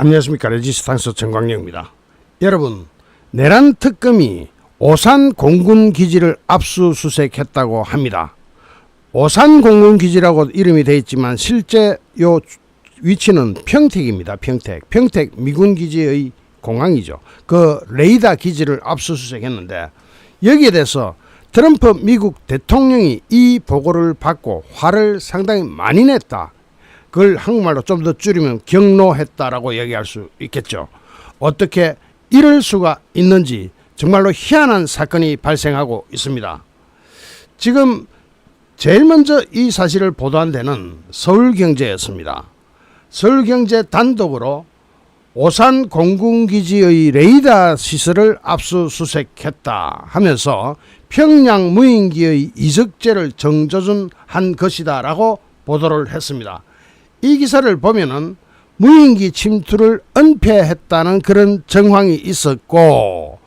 안녕하십니까 레지스탕스 정광영입니다. 여러분 내란 특검이 오산 공군 기지를 압수수색했다고 합니다. 오산 공군 기지라고 이름이 되어 있지만 실제 요 위치는 평택입니다. 평택. 평택 미군 기지의 공항이죠. 그 레이더 기지를 압수수색했는데 여기에 대해서 트럼프 미국 대통령이 이 보고를 받고 화를 상당히 많이 냈다. 그걸 한국말로 좀 더 줄이면 경로했다라고 얘기할 수 있겠죠. 어떻게 이럴 수가 있는지 정말로 희한한 사건이 발생하고 있습니다. 지금 제일 먼저 이 사실을 보도한 데는 서울경제였습니다. 서울경제 단독으로 오산 공군기지의 레이더 시설을 압수수색했다 하면서 평양 무인기의 이적죄를 정조준한 것이다라고 보도를 했습니다. 이 기사를 보면은 무인기 침투를 은폐했다는 그런 정황이 있었고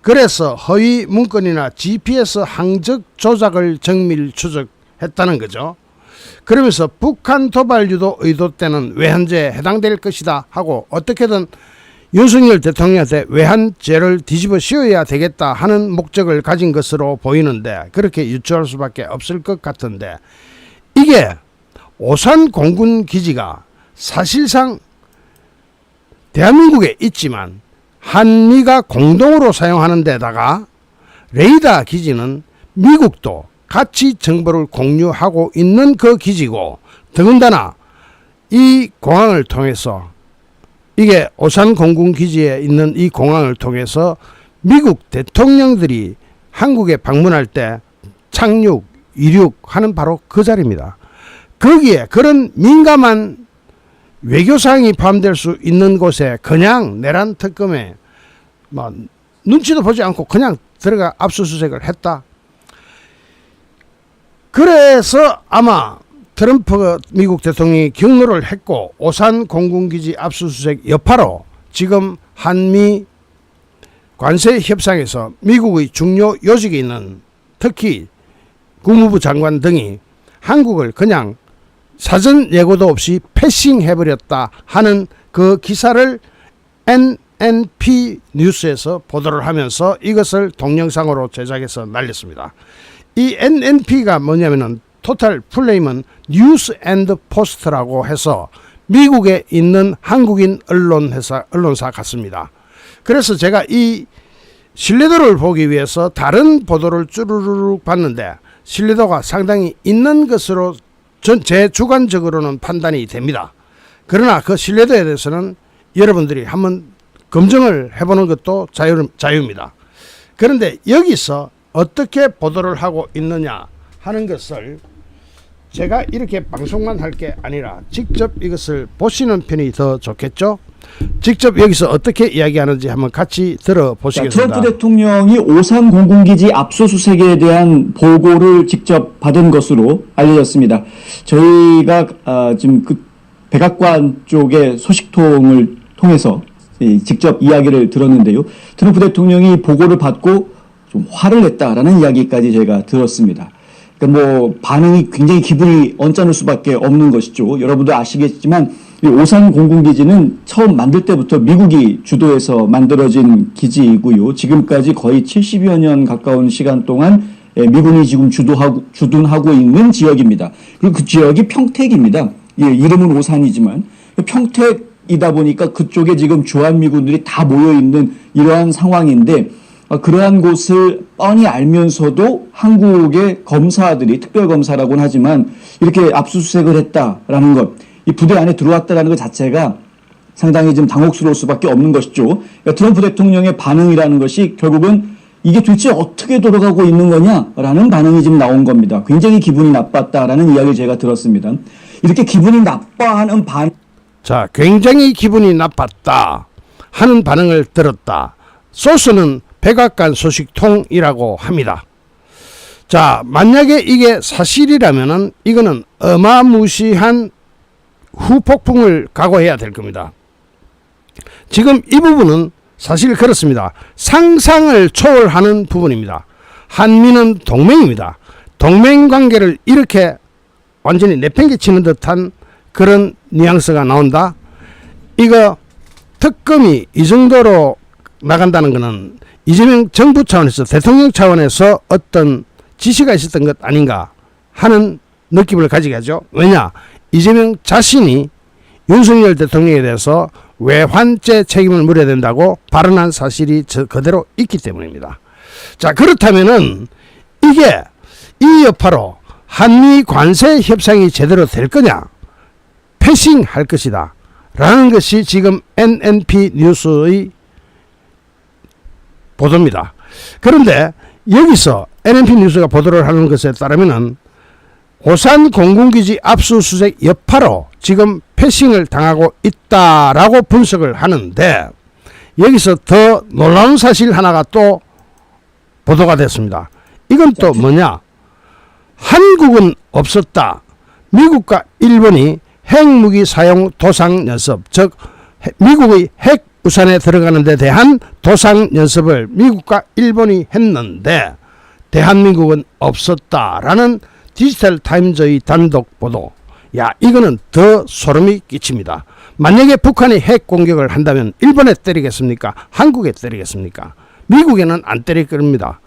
그래서 허위 문건이나 GPS 항적 조작을 정밀 추적했다는 거죠. 그러면서 북한 도발 유도 의도 때는 외환죄에 해당될 것이다 하고 어떻게든 윤석열 대통령한테 외환죄를 뒤집어 씌워야 되겠다 하는 목적을 가진 것으로 보이는데 그렇게 유추할 수밖에 없을 것 같은데 이게 오산 공군 기지가 사실상 대한민국에 있지만 한미가 공동으로 사용하는 데다가 레이더 기지는 미국도 같이 정보를 공유하고 있는 그 기지고 더군다나 이 공항을 통해서 이게 오산 공군 기지에 있는 이 공항을 통해서 미국 대통령들이 한국에 방문할 때 착륙, 이륙하는 바로 그 자리입니다. 거기에 그런 민감한 외교사항이 포함될 수 있는 곳에 그냥 내란 특검에 뭐 눈치도 보지 않고 그냥 들어가 압수수색을 했다. 그래서 아마 트럼프 미국 대통령이 경로를 했고 오산 공군기지 압수수색 여파로 지금 한미 관세 협상에서 미국의 중요 요직에 있는 특히 국무부 장관 등이 한국을 그냥 사전 예고도 없이 패싱해버렸다 하는 그 기사를 NNP 뉴스에서 보도를 하면서 이것을 동영상으로 제작해서 날렸습니다. 이 NNP가 뭐냐면은 토탈 플레임은 뉴스 앤드 포스트라고 해서 미국에 있는 한국인 언론 회사 언론사 같습니다. 그래서 제가 이 신뢰도를 보기 위해서 다른 보도를 쭈루루룩 봤는데 신뢰도가 상당히 있는 것으로 전 제 주관적으로는 판단이 됩니다. 그러나 그 신뢰도에 대해서는 여러분들이 한번 검증을 해보는 것도 자유, 자유입니다. 그런데 여기서 어떻게 보도를 하고 있느냐 하는 것을 제가 이렇게 방송만 할 게 아니라 직접 이것을 보시는 편이 더 좋겠죠? 직접 여기서 어떻게 이야기하는지 한번 같이 자, 들어보시겠습니다. 트럼프 대통령이 오산 공군기지 압수수색에 대한 보고를 직접 받은 것으로 알려졌습니다. 저희가 아, 지금 그 백악관 쪽의 소식통을 통해서 이, 직접 이야기를 들었는데요. 트럼프 대통령이 보고를 받고 좀 화를 냈다라는 이야기까지 저희가 들었습니다. 그러니까 뭐 반응이 굉장히 기분이 언짢을 수밖에 없는 것이죠. 여러분도 아시겠지만 이 오산 공군기지는 처음 만들 때부터 미국이 주도해서 만들어진 기지이고요. 지금까지 거의 70여 년 가까운 시간 동안 예, 미군이 지금 주도하고 주둔하고 있는 지역입니다. 그리고 그 지역이 평택입니다. 예, 이름은 오산이지만 평택이다 보니까 그쪽에 지금 주한미군들이 다 모여 있는 이러한 상황인데 어, 그러한 곳을 뻔히 알면서도 한국의 검사들이 특별검사라고는 하지만 이렇게 압수수색을 했다라는 것, 이 부대 안에 들어왔다라는 것 자체가 상당히 좀 당혹스러울 수밖에 없는 것이죠. 그러니까 트럼프 대통령의 반응이라는 것이 결국은 이게 도대체 어떻게 돌아가고 있는 거냐라는 반응이 지금 나온 겁니다. 굉장히 기분이 나빴다라는 이야기를 제가 들었습니다. 이렇게 기분이 나빠하는 반 자, 굉장히 기분이 나빴다 하는 반응을 들었다. 소스는 백악관 소식통이라고 합니다. 자, 만약에 이게 사실이라면은 이거는 어마무시한 후폭풍을 각오해야 될 겁니다. 지금 이 부분은 사실 그렇습니다. 상상을 초월하는 부분입니다. 한미는 동맹입니다. 동맹 관계를 이렇게 완전히 내팽개치는 듯한 그런 뉘앙스가 나온다. 이거 특검이 이 정도로 나간다는 것은 이재명 정부 차원에서 대통령 차원에서 어떤 지시가 있었던 것 아닌가 하는 느낌을 가지게 하죠. 왜냐? 이재명 자신이 윤석열 대통령에 대해서 외환죄 책임을 물어야 된다고 발언한 사실이 저 그대로 있기 때문입니다. 자, 그렇다면은 이게 이 여파로 한미 관세 협상이 제대로 될 거냐? 패싱 할 것이다. 라는 것이 지금 NNP 뉴스의 보도입니다. 그런데 여기서 NNP 뉴스가 보도를 하는 것에 따르면은 오산 공군기지 압수수색 여파로 지금 패싱을 당하고 있다라고 분석을 하는데 여기서 더 놀라운 사실 하나가 또 보도가 됐습니다. 이건 또 뭐냐? 한국은 없었다. 미국과 일본이 핵무기 사용 도상 연습, 즉 해- 미국의 핵 우산에 들어가는 데 대한 도상 연습을 미국과 일본이 했는데 대한민국은 없었다라는 디지털 타임즈의 단독 보도. 야, 이거는 더 소름이 끼칩니다. 만약에 북한이 핵 공격을 한다면 일본에 때리겠습니까? 한국에 때리겠습니까? 미국에는 안 때릴 겁니다.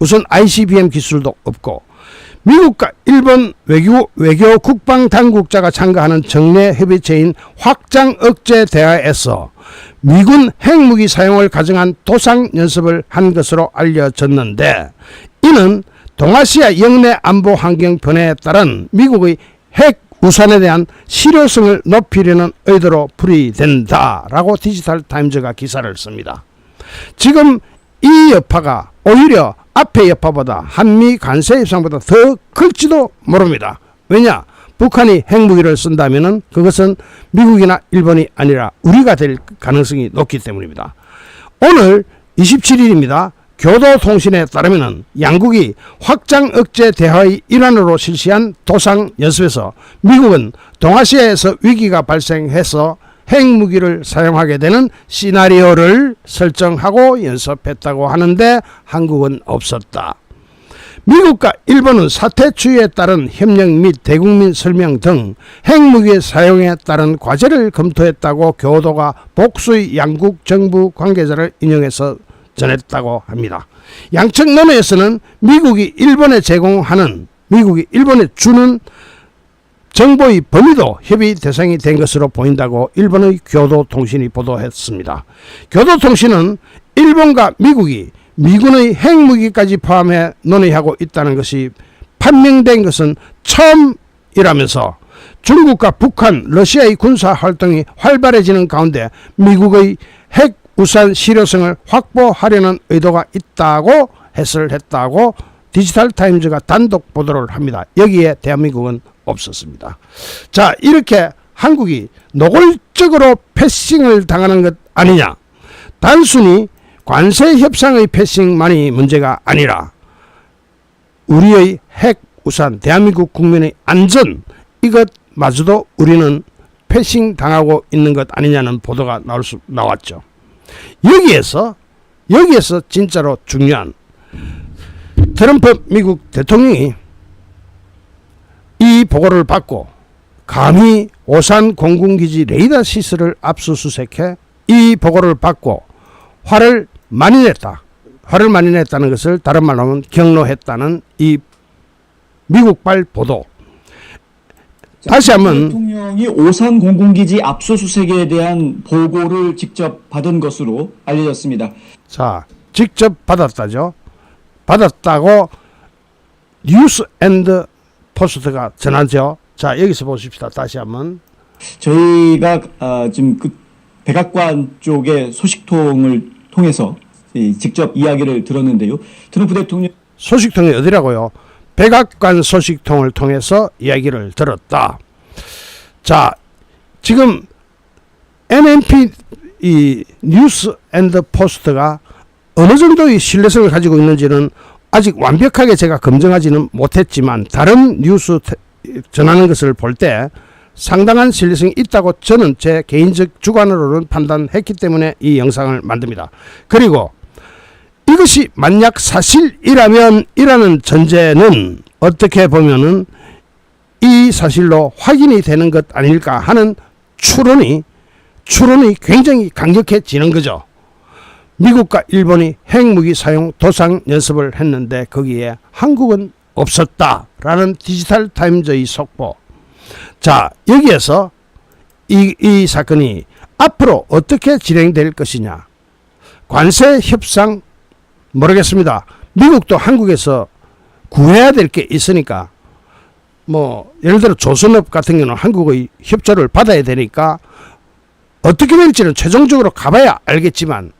우선 ICBM 기술도 없고 미국과 일본 외교, 외교 국방 당국자가 참가하는 정례 협의체인 확장 억제 대화에서 미군 핵무기 사용을 가정한 도상 연습을 한 것으로 알려졌는데 이는 동아시아 영내 안보 환경 변화에 따른 미국의 핵 우산에 대한 실효성을 높이려는 의도로 풀이된다라고 디지털 타임즈가 기사를 씁니다. 지금 이 여파가 오히려 앞의 여파보다 한미 관세 협상보다 더 클지도 모릅니다. 왜냐? 북한이 핵무기를 쓴다면은 그것은 미국이나 일본이 아니라 우리가 될 가능성이 높기 때문입니다. 오늘 27일입니다. 교도통신에 따르면 양국이 확장 억제 대화의 일환으로 실시한 도상 연습에서 미국은 동아시아에서 위기가 발생해서 핵무기를 사용하게 되는 시나리오를 설정하고 연습했다고 하는데 한국은 없었다. 미국과 일본은 사태 추이에 따른 협력 및 대국민 설명 등 핵무기의 사용에 따른 과제를 검토했다고 교도가 복수의 양국 정부 관계자를 인용해서 전했다고 합니다. 양측 논의에서는 미국이 일본에 제공하는 미국이 일본에 주는 정보의 범위도 협의 대상이 된 것으로 보인다고 일본의 교도통신이 보도했습니다. 교도통신은 일본과 미국이 미군의 핵무기까지 포함해 논의하고 있다는 것이 판명된 것은 처음이라면서 중국과 북한, 러시아의 군사 활동이 활발해지는 가운데 미국의 핵 우산 실효성을 확보하려는 의도가 있다고 해설했다고 디지털 타임즈가 단독 보도를 합니다. 여기에 대한민국은 없었습니다. 자, 이렇게 한국이 노골적으로 패싱을 당하는 것 아니냐? 단순히 관세 협상의 패싱만이 문제가 아니라 우리의 핵 우산 대한민국 국민의 안전 이것마저도 우리는 패싱 당하고 있는 것 아니냐는 보도가 나올 수 나왔죠. 여기에서 여기에서 진짜로 중요한 트럼프 미국 대통령이 이 보고를 받고 감히 오산 공군기지 레이더 시설을 압수수색해 이 보고를 받고 화를 많이 냈다. 화를 많이 냈다는 것을 다른 말로 하면 경로했다는 이 미국발 보도. 다시 한번 대통령이 오산 공군기지 압수수색에 대한 보고를 직접 받은 것으로 알려졌습니다. 자 직접 받았다죠. 받았다고 뉴스 앤드 포스트가 전하죠. 자 여기서 보십시다. 다시 한번 저희가 아, 지금 그 백악관 쪽의 소식통을 통해서 이 직접 이야기를 들었는데요. 트럼프 대통령 소식통이 어디라고요? 백악관 소식통을 통해서 이야기를 들었다. 자, 지금 NNP 이 뉴스 앤드 포스트가 어느 정도의 신뢰성을 가지고 있는지는 아직 완벽하게 제가 검증하지는 못했지만 다른 뉴스 테- 전하는 것을 볼 때 상당한 신뢰성이 있다고 저는 제 개인적 주관으로는 판단했기 때문에 이 영상을 만듭니다. 그리고 이것이 만약 사실이라면 이라는 전제는 어떻게 보면은 이 사실로 확인이 되는 것 아닐까 하는 추론이 추론이 굉장히 강력해지는 거죠. 미국과 일본이 핵무기 사용 도상 연습을 했는데 거기에 한국은 없었다라는 디지털 타임즈의 속보. 자, 여기에서 이, 이 사건이 앞으로 어떻게 진행될 것이냐. 관세 협상 모르겠습니다. 미국도 한국에서 구해야 될 게 있으니까 뭐 예를 들어 조선업 같은 경우는 한국의 협조를 받아야 되니까 어떻게 될지는 최종적으로 가봐야 알겠지만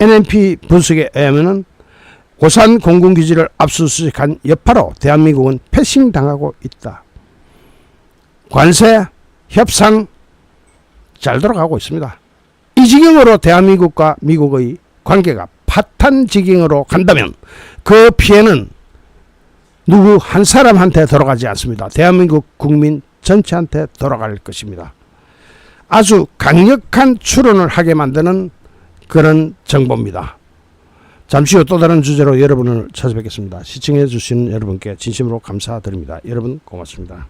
NNP 분석에 의하면은 오산 공군기지를 압수수색한 여파로 대한민국은 패싱당하고 있다. 관세 협상 잘 돌아가고 있습니다. 이 지경으로 대한민국과 미국의 관계가 파탄 지경으로 간다면 그 피해는 누구 한 사람한테 돌아가지 않습니다. 대한민국 국민 전체한테 돌아갈 것입니다. 아주 강력한 추론을 하게 만드는 그런 정보입니다. 잠시 후 또 다른 주제로 여러분을 찾아뵙겠습니다. 시청해 주신 여러분께 진심으로 감사드립니다. 여러분 고맙습니다.